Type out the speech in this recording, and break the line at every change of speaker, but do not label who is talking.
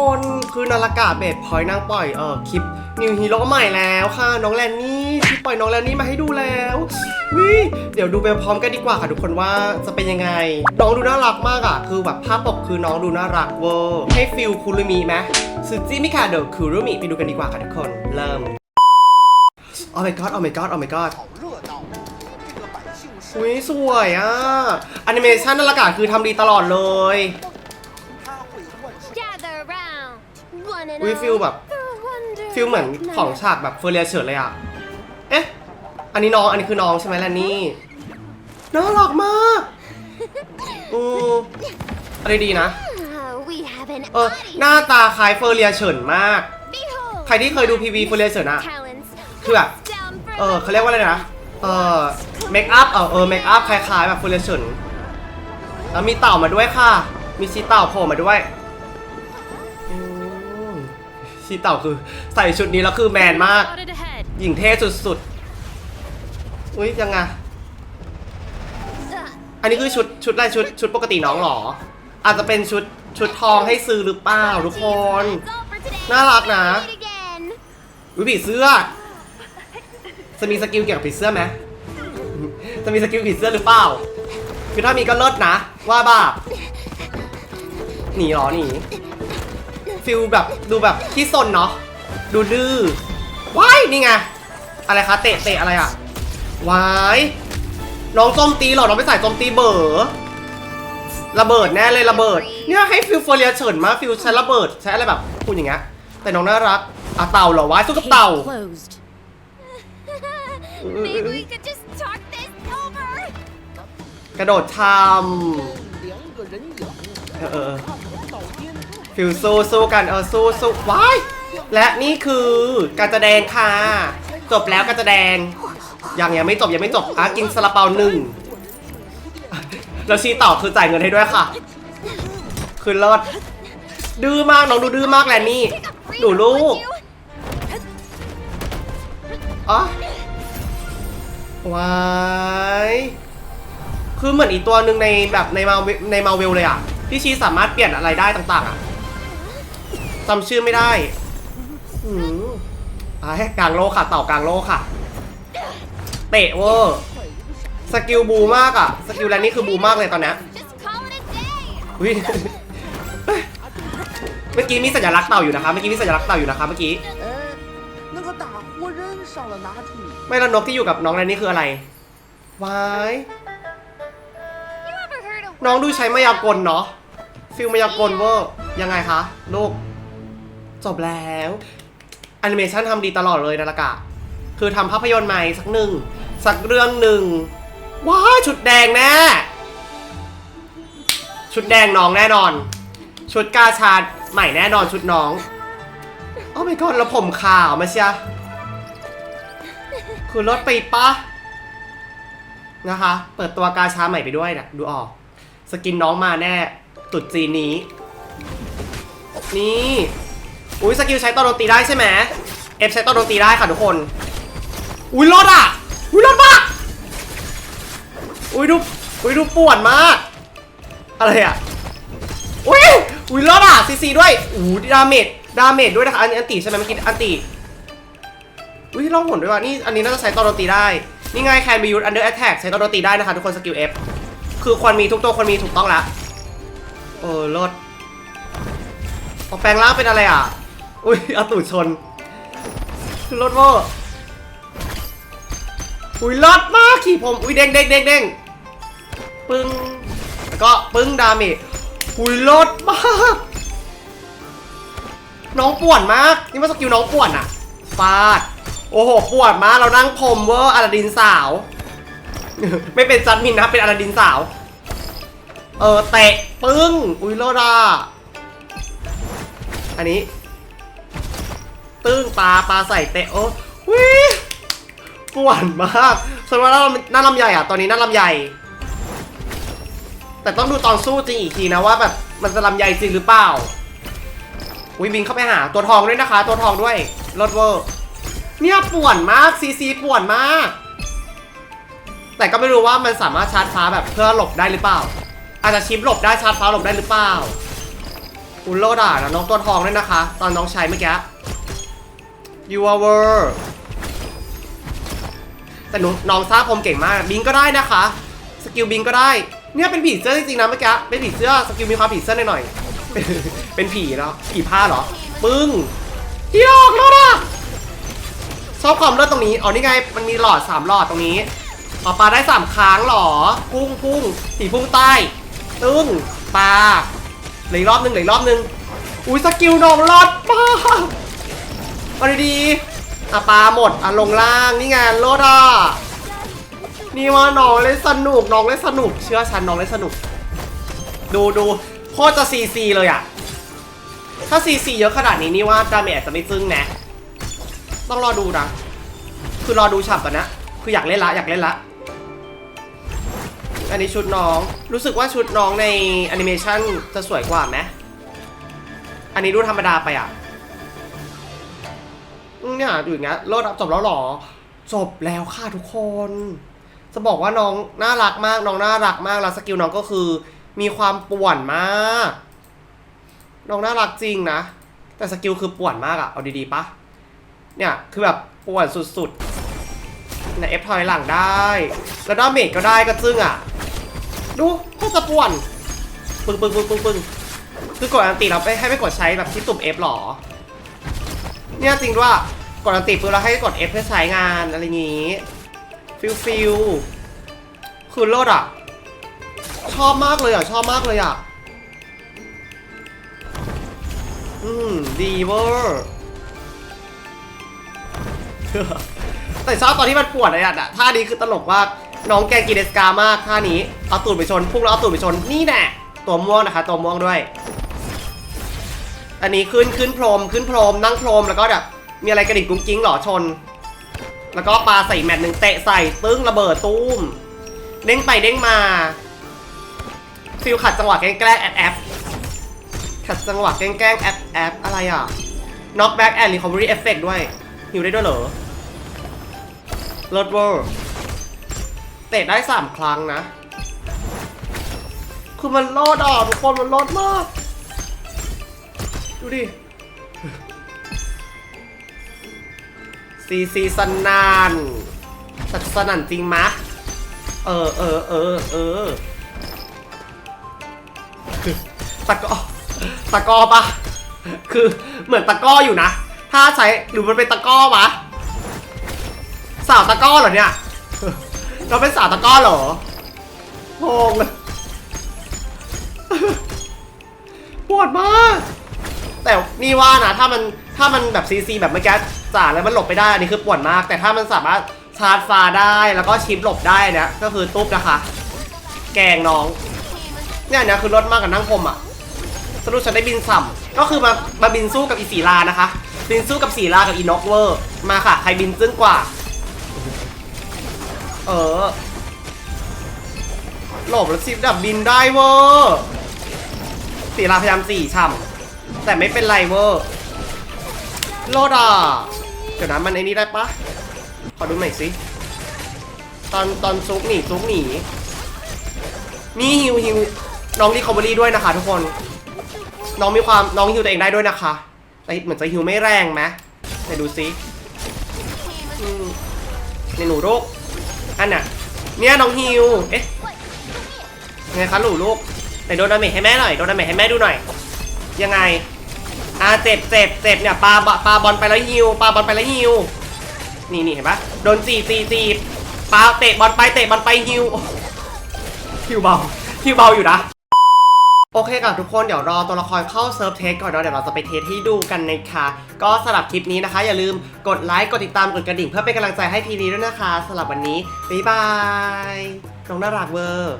คนคือนาฬกาเบดพอยนางปล่อยเออคลิปนิวฮีโร่ใหม่แล้วค่ะ น้องแลนนี่ที่ปล่อยน้องแลนนี่มาให้ดูแล้ววิเดี๋ยวดูไปพร้อมกันดีกว่าค่ะทุกคนว่าจะเป็นยังไง น้องดูน่ารักมากอะ คือแบบภาพปกคือน้องดูน่ารักเวอร์ให้ฟิลคุรุมิไหมสุจิมิคาเดอคุรุมิไปดูกันดีกว่าค่ะทุกคนเริ่มโอ้ my god โอ้ my god
โอ้ my god
อุ้ยสวยอะแอนิเมชันนาฬกาคือทำดีตลอดเลย อุ้ย
all
ฟิลแบบ
for a wonder
ฟิลเหมือนของฉากแบบเฟอร์เรียเฉิดเลยอะ เอ๊ะ อันนี้น้อง อันนี้คือน้องใช่ไหมล่ะนี่ น่ารักมากอืออะไรดีนะ
Ah, we have an
เออ หน้าตาคล้ายเฟอร์เรียเฉินมาก
Behold
ใครที่เคยดูพีวีเฟอร์เรียเฉินอะ
talents
คือแบบ
down for
เออเขาเรียกว่าอะไรนะ เออเมคอัพ เออเออเมคอัพคล้ายๆแบบเฟอร์เรียเฉินแล้วมีเต่ามาด้วยค่ะ มีชีเต่าโผล่มาด้วยอืม ชีเต่าคือใส่ชุดนี้แล้วคือแมนมาก หญิงเท่สุดๆ อุ้ยยังไง อันนี้คือชุดชุดอะไรชุดชุดปกติน้องเหรอ อาจจะเป็นชุดชุดทองให้ซื้อหรือเปล่าทุกคน น่ารักนะ
Meet again.
อุ้ยผีเสื้อ จะมีสกิลเกี่ยวกับผีเสื้อไหมจะมีสกิลผีเสื้อหรือเปล่า คือถ้ามีก็เลิศนะ ว่าบ้าหนีหรอหนี ฟิลแบบดูแบบขี้ซนเนาะดูดื้อว้ายนี่ไงอะไรคะเตะเตะอะไรอะว้ายน้องโจมตีเหรอน้องไปใส่โจมตีเบอร์ระเบิดแน่เลยระเบิด เนี่ยให้ฟิลโฟเรียเฉินมาฟิลใช้ระเบิดใช้อะไรแบบพูดอย่างเงี้ยแต่น้องน่ารักอะเต่าเหรอวะสู้กับเต่า กระโดดทำเออ ฟิลสู้สู้กันเออสู้สู้ว้ายและนี่คือการแสดงค่ะ จบแล้วการแสดง ยังยังไม่จบยังไม่จบอะกินซาลาเปาหนึ่งแล้วชีต่อคือจ่ายเงินให้ด้วยค่ะ คือเลิศดื้อมากน้องดูดื้อมากแหลนนี่หนูลูกอ๋อว้ายคือเหมือนอีกตัวหนึ่งในแบบในมาในมาเวลเลยอะ ที่ชีสามารถเปลี่ยนอะไรได้ต่างๆอะ จำชื่อไม่ได้อืมอ่าให้กลางโลค่ะ เต่ากลางโลค่ะ เตะเวอร์สกิลบูมากอะสกิลแลนนี่คือบูมากเลยตอนนี้วิเมื่อกี้มีสัญลักษณ์เต่าอยู่นะคะ เมื่อกี้มีสัญลักษณ์เต่าอยู่นะคะเมื่อกี้ไม่แล้วนกที่อยู่กับน้องแลนนี่คืออะไรวายน้องดูใช้มายากลเนาะฟิลมายากลเวอร์ยังไงคะลูก จบแล้วแอนิเมชันทำดีตลอดเลยนาฬกะ คือทำภาพยนตร์ใหม่สักหนึ่ง สักเรื่องหนึ่ง ว้าชุดแดงแน่ ชุดแดงน้องแน่นอน ชุดกาชาดใหม่แน่นอนชุดน้อง โอ้ my god แล้วผมขาวมาเชียคือรถไปปะนะคะ เปิดตัวกาชาใหม่ไปด้วยนะดูออก สกินน้องมาแน่ ตุดจีนี้ นี่ อุ้ยสกิลใช้ตอนโดนตีได้ใช่ไหมเอฟใช้ตอนโดนตีได้ค่ะทุกคน อุ้ยรอดอะ อุ้ยรอดมาก อุ้ยดู อุ้ยดูปวนมาก อะไรอะ อุ้ย อุ้ยรอดอะซีซีด้วยอู้ดาเมจ ดาเมจด้วยนะคะ อันนี้อันติใช่ไหมเมื่อกี้อันติอุ้ยล่องหนด้วยว่ะ นี่อันนี้น่าจะใช้ตอนโดนตีได้ นี่ไง can be used under attack ใช้ตอนโดนตีได้นะคะทุกคนสกิล F คือควรมีทุกตัวควรมีถูกต้องแล้วเออรถพอแปลงร่างเป็นอะไรอะ อุ้ยเอาตูดชนรถเวอร์อุ้ยรถมากขี่ผม อุ้ยเด้งเด้งเด้งเด้งปึ้งแล้วก็ปึ้งดาเมจอุ้ยรถมาก น้องป่วนมาก นี่มันสกิลน้องป่วนอะฟาด โอ้โหป่วนมาก เรานั่งพรมเวอร์อาลาดินสาว ไม่เป็นจัดมินนะ เป็นอาลาดินสาว เออเตะปึ้ง อุ้ยโลดา อันนี้ ตึ้งปลาปลาใส่เตะโอ้วิปวนมากส่วนว่าหน้าหน้าลำใหญ่อะตอนนี้หน้าลำใหญ่ แต่ต้องดูตอนสู้จริงอีกทีนะว่าแบบมันจะลำใหญ่จริงหรือเปล่าอุ้ยบินเข้าไปหาตัวทองด้วยนะคะ ตัวทองด้วยรถเวอร์เนี่ยป่วนมากซีซีป่วนมาก แต่ก็ไม่รู้ว่ามันสามารถชาร์จฟ้าแบบเพื่อหลบได้หรือเปล่า อาจจะชิปหลบได้ชาร์จฟ้าหลบได้หรือเปล่าอุลโลด่านะน้องตัวทองด้วยนะคะ ตอนน้องใช้เมื่อกี้ you are were แต่หนูน้องซ่าพรมเก่งมาก บิงก็ได้นะคะ สกิลบิงก็ได้ เนี่ยเป็นผีเสื้อจริงๆนะเมื่อกี้เป็นผีเสื้อสกิลมีความผีเสื้อหน่อยๆเป็นผีเนาะผีผ้าเหรอ ปึ้งที่ออกแล้วนะชอบความเลือดตรงนี้ อ๋อนี่ไง มันมีหลอดสามหลอดตรงนี้อ๋อปลาได้สามครั้งหรอ พุ่งพุ่งผีพุ่งใต้ ตึ้งปลาเหลือรอบหนึงเหลือรอบหนึง อุ้ยสกิลน้องรอดปลา มาดีๆอะปลาหมดอะลงล่างนี่ไงโลดอะนี่ว่าน้องเล่นสนุกน้องเล่นสนุก เชื่อฉันน้องเล่นสนุก ดูดูโคตรจะซีซีเลยอะ ถ้าซีซีเยอะขนาดนี้นี่ว่าดาเมจอาจจะไม่ซึ้งนะต้องรอดูนะคือรอดูฉากก่อนนะ คืออยากเล่นละอยากเล่นละ อันนี้ชุดน้อง รู้สึกว่าชุดน้องในแอนิเมชันจะสวยกว่าไหมอันนี้ดูธรรมดาไปอะ เนี่ยอยู่อย่างเงี้ยโลดจบแล้วหรอ จบแล้วค่ะทุกคน จะบอกว่าน้องน่ารักมาก น้องน่ารักมากแล้วสกิลน้องก็คือ มีความป่วนมาก น้องน่ารักจริงนะ แต่สกิลคือป่วนมากอะเอาดีๆปะเนี่ยคือแบบป่วนสุดๆในเอฟทอยหลังได้แล้วดาเมจก็ได้ก็จึ้งอะดูก็จะป่วนปึ้งปึ้งปึ้งปึ้งปึ้งคือกดอันติเราไปให้ไปกดใช้แบบที่ตุ่ม F หรอ เนี่ยจริงด้วยกดอันติปุ๊บเราให้กด F เพื่อใช้งานอะไรอย่างงี้ ฟิลฟิลคือโลดอะ ชอบมากเลยอะ ชอบมากเลยอะ อืม ดีเวอร์แต่ชอบตอนที่มันปวดเลยอะท่านี้คือตลกมาก น้องแกงกีเดสกามากท่านี้ เอาตูดไปชน พุ่งแล้วเอาตูดไปชน นี่แน่ตัวม่วงนะคะ ตัวม่วงด้วย อันนี้ขึ้นขึ้นพรมขึ้นพรมนั่งพรมแล้วก็แบบมีอะไรกระดิกกุ้งกิ้งเหรอชน แล้วก็ปาใส่แมตช์หนึ่งเตะใส่ตึ้งระเบิดตุ้มเด้งไปเด้งมาฟิลขัดจังหวะแกล้งแกล้งแอดแอปขัดจังหวะแกล้งแกล้งแอดแอปอะไรอะ knock back and recovery effect ด้วยหิวได้ด้วยเหรอลดเวอร์เตะได้สามครั้งนะ คือมันโลดอะทุกคนมันโลดมาก ดูดิซีซีสนานสัสนันจริงมะ เออเออเออเออตะกอตะกอปะคือเหมือนตะก้ออยู่นะ ถ้าใช้หรือมันเป็นตะก้อวะสาวตะก้อเหรอเนี่ย เราเป็นสาวตะก้อเหรอโงงเลยปวดมาก นี่ว่านะถ้ามันถ้ามันแบบซีซีแบบเมื่อกี้จ่าแล้วมันหลบไปได้อันนี้คือปวดมาก แต่ถ้ามันสามารถชาร์จฟ้าได้แล้วก็ชิปหลบได้เนี่ยก็คือตุ๊บนะคะ แกงน้องเนี่ยเนี่ยคือรถมากกับนั่งพรมอะสรุปฉันได้บินสัมก็คือมามาบินสู้กับอีสีลานะคะ บินสู้กับสีลากับอีน็อกเวอร์มาค่ะ ใครบินซึ่งกว่า เออหลบแล้วชิปดับบินได้เวอร์สีลาพยายามสี่ช่ำ แต่ไม่เป็นไรเวอร์โลดอะเดี๋ยวนะมันไอ้นี่ได้ปะขอดูหน่อยสิ ตอนตอนซุกหนีซุกหนีนี่ฮิวฮิวน้องรีคอเวอรี่ด้วยนะคะทุกคน น้องมีความน้องฮิวตัวเองได้ด้วยนะคะแต่เหมือนจะฮิวไม่แรงไหมไหนดูซิในหนูลูกอันน่ะ เนี่ยน้องฮิว เอ๊ะไงคะหนูลูกไหนโดนดาเมจให้แม่หน่อย โดนดาเมจให้แม่ดูหน่อย ยังไง อ่าเจ็บเจ็บเจ็บเนี่ยปลาบปาบอลไปแล้วฮิวปลาบอลไปแล้วฮิวนี่นี่เห็นปะโดนจีบจีบจีบปาเตะบอลไปเตะบอลไปฮิวฮิวเบาฮิวเบาอยู่นะโอเคค่ะทุกคนเดี๋ยวรอตัวละครเข้าเซิร์ฟเทสก่อนเนาะเดี๋ยวเราจะไปเทสให้ดูกันนะคะก็สำหรับคลิปนี้นะคะ อย่าลืมกดไลค์กดติดตามกดกระดิ่งเพื่อเป็นกำลังใจให้พีดีด้วยนะคะสำหรับวันนี้บ๊ายบายน้องน่ารักเวอร์